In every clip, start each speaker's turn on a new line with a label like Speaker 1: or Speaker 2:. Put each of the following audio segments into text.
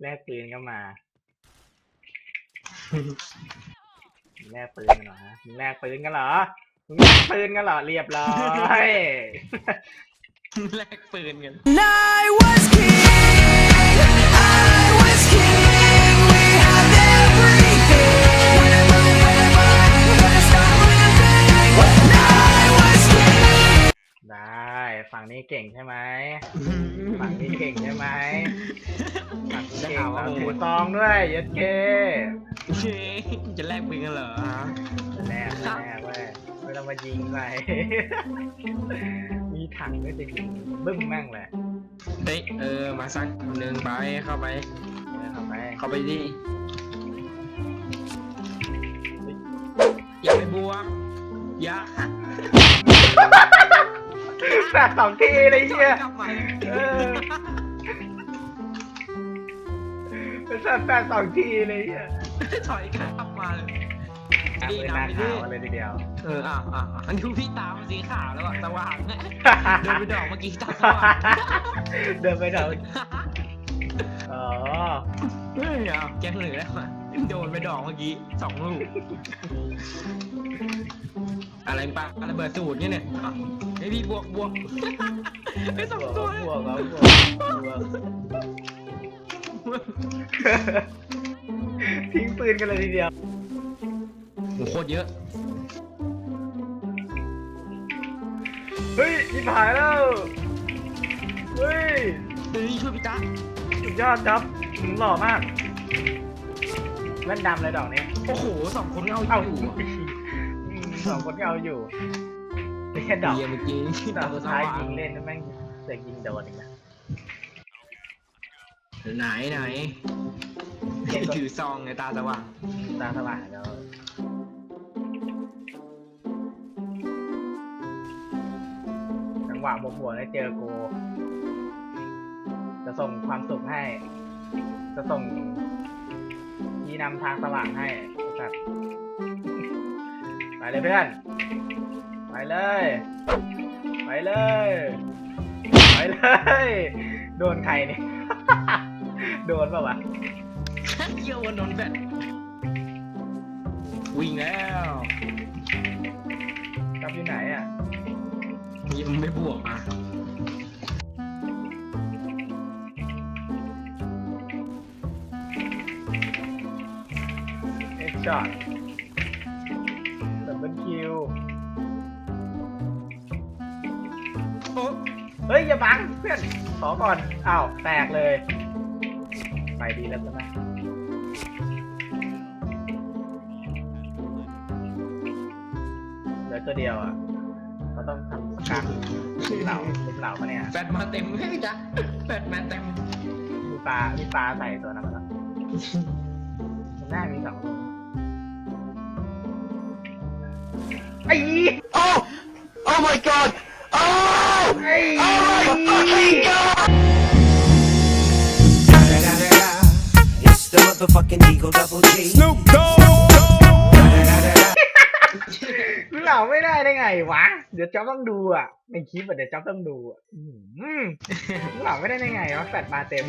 Speaker 1: แลกปืนก็มา แลกปืนกันเหรอฮะมึงแลกปืนกันเหรอ มึงแลกปืนกันเหรอ เรียบร้อย
Speaker 2: แลกปืนกัน
Speaker 3: And I was king,
Speaker 1: ฝั่งนี้เก่งใช่ไหมฝั่งนี้เก่งใช่ไหมฝั่งนี้เก่งแล้วถือซองด้วยยัดเก
Speaker 2: เฮ้ยจะแลกปืนกันเหรอฮะ
Speaker 1: แน่แน่เว้ยไม่ต้องมายิงไปมีถังก็จะยิงบึ้มแม่งเลย
Speaker 2: เฮ้ยเออมาสักคนหนึ่งไปเข้าไป
Speaker 1: เอาไป
Speaker 2: เข้าไปดิอย่าไปบวกอย่า
Speaker 1: แปดสองทีเลยเชีย
Speaker 2: กลับมา
Speaker 1: เออเป็นสัตว์แปดสองทีเลยเชีย
Speaker 2: ถอยกลับมาเลย
Speaker 1: อะ
Speaker 2: ดี
Speaker 1: เป็นหน้า
Speaker 2: นะไปดิ
Speaker 1: ขาวเลยทีเดียว
Speaker 2: เอออะอะอันนี้พี่ตามันสีขาวแล้วอะสว่างเนี่ยเดินไปดอกเมื่อกี้ตาสว่าง
Speaker 1: เดินไปเถอะอ๋อ
Speaker 2: เฮ้ยเอาแกงเหลือแล้วอะโดนไปดอกเมื่อกี้สองลูก อะไรปะอะไรเบิดสูตรเนี่ยเนี่ยอะไอพี่บวกบวกไอสองตัว
Speaker 1: บวก
Speaker 2: เนี่ย
Speaker 1: บวกบวกบวกทิ้งปืนกันเลยทีเดียว
Speaker 2: โหโคตรเยอะ
Speaker 1: เฮ้ยชิบหายแล้วเฮ้ย
Speaker 2: เฮ้ยช่วยพี่ตา
Speaker 1: สุดยอดครับอืมหล่อมากแว่นดำเลยดอกนี้
Speaker 2: โอ้โหสองคนเอา
Speaker 1: เอ้า
Speaker 2: อยู่อะ
Speaker 1: สองคนที่เอาอยู่ไม่แค่ดอก
Speaker 2: เยี่ยมเมื่อกี้
Speaker 1: ดอกสุดท้ายยิงเล่นแล้วแม่งเสือกยิงโดนอีกนะ
Speaker 2: ไหนไหนถือซองในตาสว่าง
Speaker 1: ตาสว่างแล้วจังหวะบวกบวกแล้วเจอกูจะส่งความสุขให้ จะส่งที่นำทางสว่างให้ไอ้สัตว์ ไปเลยเพื่อน ไปเลย ไปเลย ไปเลย โดนใครเนี่ย โดนป่าวะ
Speaker 2: เยี่ยววันนนแฟดวิ่งแล้ว
Speaker 1: กลับอยู่ไหนอะ
Speaker 2: ยิงไม่บวกอะ
Speaker 1: เอ็กช็อต
Speaker 2: โอ้
Speaker 1: เฮ้ยอย่าบังเพื่อนขอก่อนอ้าวแตกเลย ไปดีแล้วใช่ไหมเหลือตัวเดียวอะเขาต้องทำสกัดลุมเหล่าลุมเหล่าปะเนี่ย
Speaker 2: แฟดมาเต็มเลยจ้ะแฟดมาเต็ม
Speaker 1: มีปลามีปลาใส่ตัวนั้นมาแล้วมันน่ามีสองตัวไอ้
Speaker 3: Oh! Oh my god! It's the motherfucking Eagle Double G. Snoop Dogg!
Speaker 1: เหล่าไม่ได้ได้ไงวะ เดี๋ยวจ๊อบต้องดูอะในคลิปอะเดี๋ยวจ๊อบต้องดูอะอืมเหล่าไม่ได้ได้ไงวะแปดมาเต็ม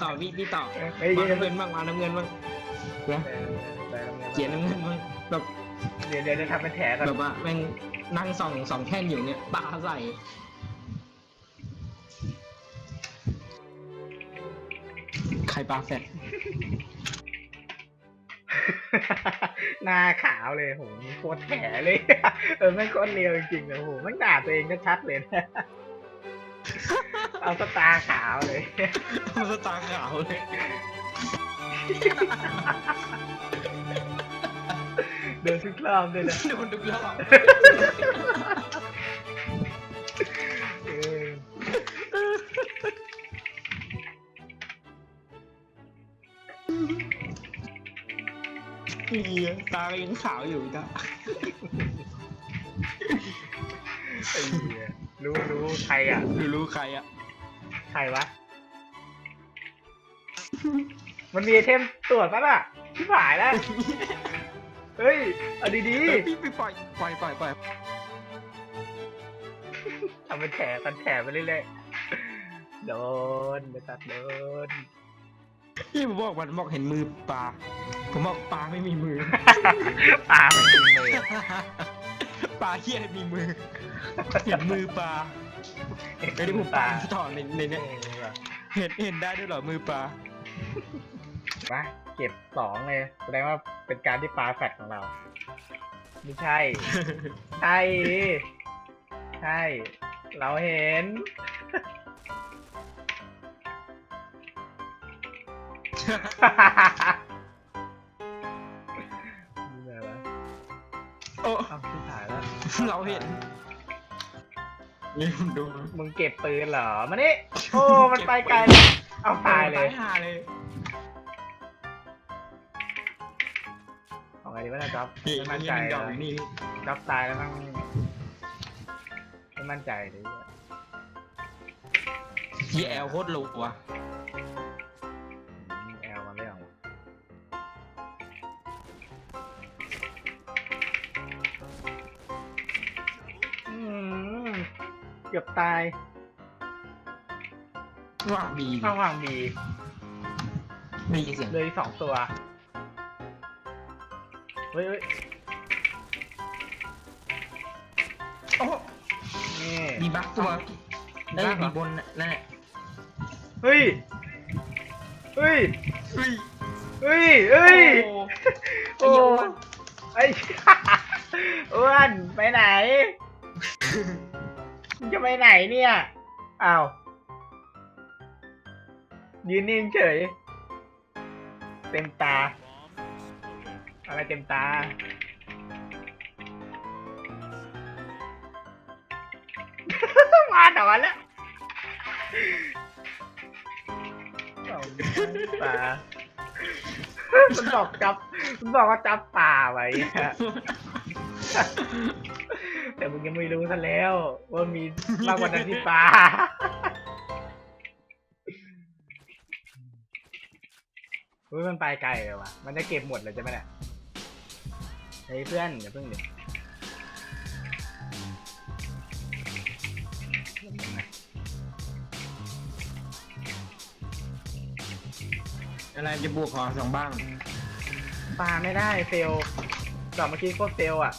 Speaker 2: ต่อพี่พี่ต่อ
Speaker 1: เฮ้ย
Speaker 2: น้ำเงินบ้างมาน้ำเงินบ้าง เขียนน้ำเงินบ้างแบบ
Speaker 1: เดี๋ยวเดี๋ยวจะทำเป็นแถก่อน
Speaker 2: แบบว่าแม่งนั่งส่องสองแท่นอยู่เนี่ยปาใส่ใครปาแฟด
Speaker 1: หน้าขาวเลยโหโคตรแถเลย เออแม่งโคตรเรียวจริงๆเลยโหแม่งด่าตัวเองชัดๆเลยนะเอาสตาร์ขาวเลย
Speaker 2: มันสตาร์ขาวเลย
Speaker 1: เดิน ทุกรอบเลยนะ
Speaker 2: โดนทุกรอบ
Speaker 1: เออ
Speaker 2: เหี้ยตายังขาวอยู่จ้ะ
Speaker 1: ไอ้เหี้ยรู้รู้ใครอะ
Speaker 2: ดูรู้ใครอะ
Speaker 1: ใครวะ มันมีไอเทมตรวจปะล่ะที่ผายแล้ว เฮ้ยเอาดี
Speaker 2: เออพี่ไปปล่อยปล่อยปล่อยปล่อย
Speaker 1: ๆทำเป็นแถตันแถไปเรื่อยๆ โดนไปตัดโดน
Speaker 2: พี่ผมบอกมันบอกเห็นมือปลาผมบอกปลาไม่มีมือ
Speaker 1: ปลามันกินมือ
Speaker 2: ปลาเที่ยมีมือ เห็นมือปลาไอ้ที่ผมปลาที่ถอนในในเนี้ยเห็นเห็นได้ด้วยเหรอมือปลา
Speaker 1: มา เก็บสองเลยแสดงว่าเป็นการที่ปลาแฟดของเรา ไม่ใช่ ใช่ ใช่ เราเห็นนี่อะไรวะ
Speaker 2: โอ้
Speaker 1: เอ้าชิบหายแล้ว
Speaker 2: เราเห็น นี่ผมดู
Speaker 1: มึงเก็บปืนเหรอ มานี่โอ้ มันไปไกลเลยเอาตายเลย
Speaker 2: หาเลย
Speaker 1: ไงดีวะเนะจ๊อบ
Speaker 2: นี่
Speaker 1: ไม่มั่น
Speaker 2: นี่
Speaker 1: ใจ
Speaker 2: มันดอก
Speaker 1: เลย
Speaker 2: นี่
Speaker 1: จ๊อบตายแล้วมั้งไม่มั่นใจเลยเนี่ย
Speaker 2: ยีแอลโคตรโลว่ะ
Speaker 1: อืมแอลมันไม่เอาอืมเกือบตาย
Speaker 2: ว่าบี
Speaker 1: ข้าววางบี
Speaker 2: ได้ยินเสียง
Speaker 1: เลยอีกสองตัว เฮ้ยเฮ้ย
Speaker 2: โอ้
Speaker 1: นี่
Speaker 2: มีบักตัว
Speaker 1: มี
Speaker 2: เอ้ย
Speaker 1: บั๊กเหรอ
Speaker 2: มีบนน่ะนั่นแหละ
Speaker 1: เฮ้ย เฮ้ย
Speaker 2: เฮ้ย
Speaker 1: เฮ้ย เฮ้ย
Speaker 2: โอ้
Speaker 1: โอ้
Speaker 2: ไอ้เหี้ยอ้วน
Speaker 1: ไอ้อ้วนไปไหนมึงจะไปไหนเนี่ย อ้าว ยืนนิ่งเฉย เต็มตา อะไรเต็มตา มาถอนแล้วเอาปลามันบอกจับมันบอกว่าจับป่าไว้อะแต่มึงยังไม่รู้ซะแล้ว ว่ามีมากกว่านั้นที่ปลาเฮ้ยมันไปไกลเลยว่ะ มันจะเก็บหมดเลยใช่ไหมเนี่ย เฮ้ยเพื่อนอย่าเพิ่งดิ
Speaker 2: อะไรจะบวกขอสองบ้าง
Speaker 1: ปลาไม่ได้เฟลดอกเมื่อกี้โคตรเฟลอะ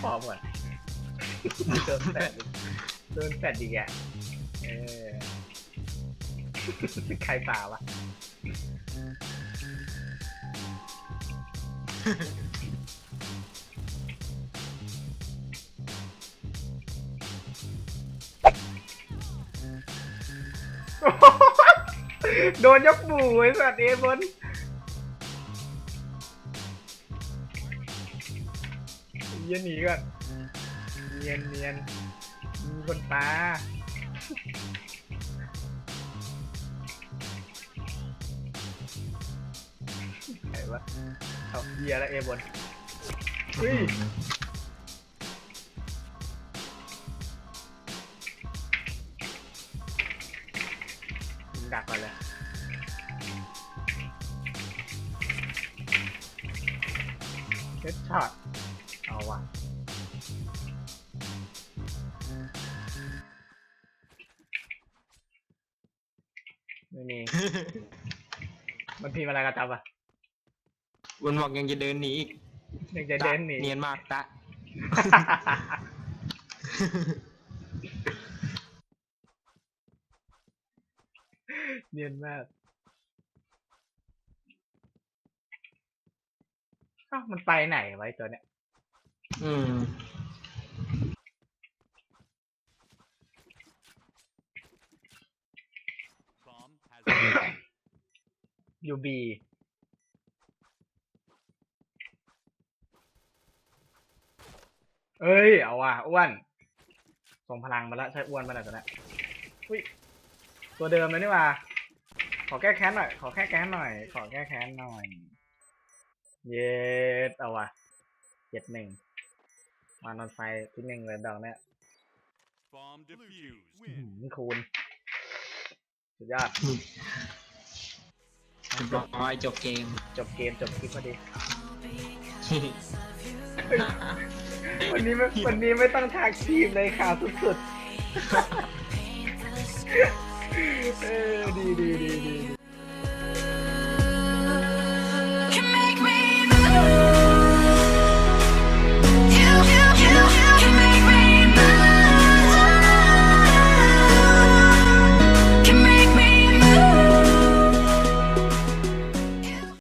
Speaker 1: พอหมดโดนแฟดอีกโดนแฟดอีกอะเออ ใครป่าวะโดนยกหมู่ไอ้สัตว์เอบนเนียนหนีก่อนเนียนเนียนมีคนปลา ไหนวะเอาเฮียแล้วเอบนเฮ้ยมึงดักก่อนเลยเฮดช็อตเอาว่ะไม่มี มันพิมพ์อะไรกันจับอะ
Speaker 2: บนบอกยังจะเดินหนีอีก
Speaker 1: ยังจะเดินหนี
Speaker 2: เนียนมากตะ
Speaker 1: เนียนมากเอ้ามันไปไหนไว้ตัวเนี้ย
Speaker 2: อืม
Speaker 1: ยูบี เอ้ย เอาว่ะอ้วนส่งพลังมาแล้วใช่อ้วนมาแล้วตัวเนี้ยอุ้ยตัวเดิมเลยนี่หว่า ขอแก้แค้นหน่อย ขอแก้แค้นหน่อย ขอแก้แค้นหน่อย เย็ดเอาว่ะเจ็ดหนึ่งมานอนไฟที่หนึ่งเลยดอกเนี้ย
Speaker 4: Bomb defused.
Speaker 1: อื้อหือคูณสุดยอด
Speaker 2: อืม
Speaker 1: ม
Speaker 2: เรียบร้อยจบเกม
Speaker 1: จบเกม จบคลิปพอดี วันนี้ไม่วันนี้ไม่ต้องทากทีมเลยข่าวสุดๆ เออดีดีดีดี